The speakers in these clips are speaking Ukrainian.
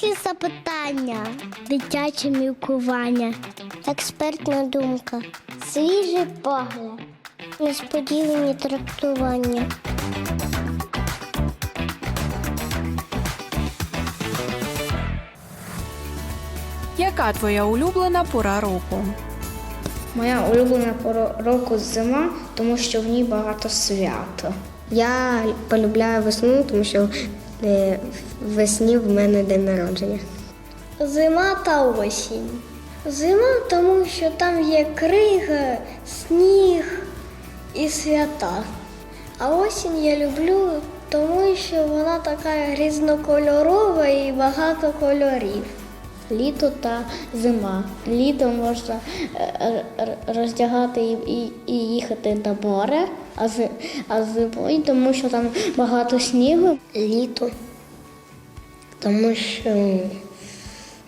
Дорослі запитання, дитяче мілкування, експертна думка, свіжий погляд, несподівані трактування. Яка твоя улюблена пора року? Моя улюблена пора року зима, тому що в ній багато свята. Я полюбляю весну, тому що весні в мене день народження. Зима та осінь. Зима, тому що там є крига, сніг і свята. А осінь я люблю, тому що вона така різнокольорова і багато кольорів. Літо та зима. Літо можна е, е, роздягати і, їхати на море, а зимою, тому що там багато снігу. Літо. Тому що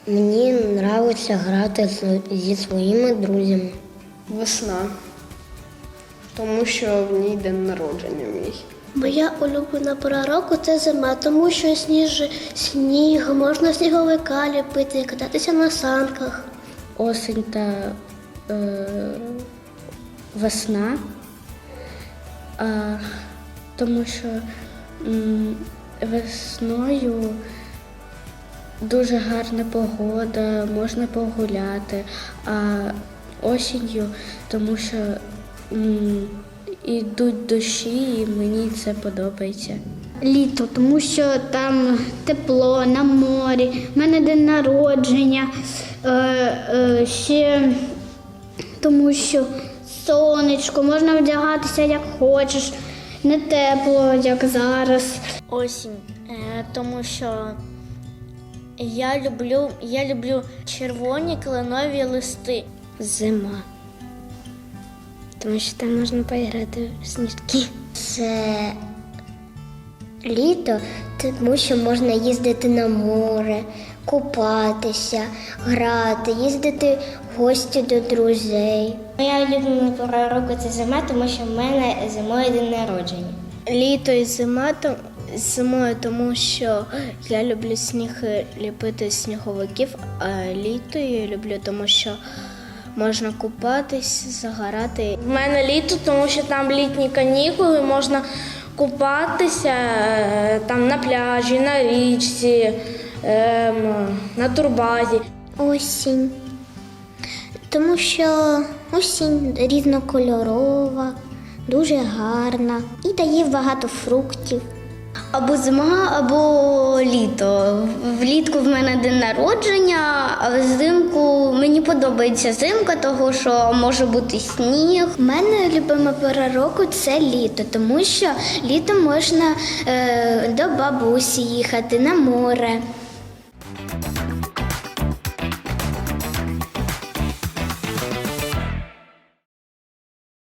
мені подобається грати зі своїми друзями. Весна. Тому що в ній день народження мій. Моя улюблена пора року це зима, тому що сніж, сніг, можна сніговика ліпити, кататися на санках. Осінь та е, весна. А, тому що м, весною дуже гарна погода, можна погуляти, а осінню, тому що ідуть дощі, і мені це подобається. Літо, тому що там тепло на морі, в мене день народження, е, е, ще тому що сонечко, можна вдягатися як хочеш, не тепло, як зараз. Осінь, е, тому що я люблю, я люблю червоні кленові листи. Зима. Тому що там можна поіграти в сніжки. Це літо, тому що можна їздити на море, купатися, грати, їздити в гості до друзей. Моя улюблена пора року це зима, тому що в мене зимою день народження. Літо і зима то зимою, тому що я люблю сніг ліпити сніговиків, а літо я люблю, тому що можна купатись, загорати. В мене літо, тому що там літні канікули, можна купатися е, там на пляжі, на річці, ем, на турбазі. Осінь. Тому що осінь різнокольорова, дуже гарна і дає багато фруктів. Або зима, або літо. Влітку в мене день народження, а взимку мені подобається зимка, тому що може бути сніг. У мене любима пора року це літо, тому що літом можна е, до бабусі їхати на море.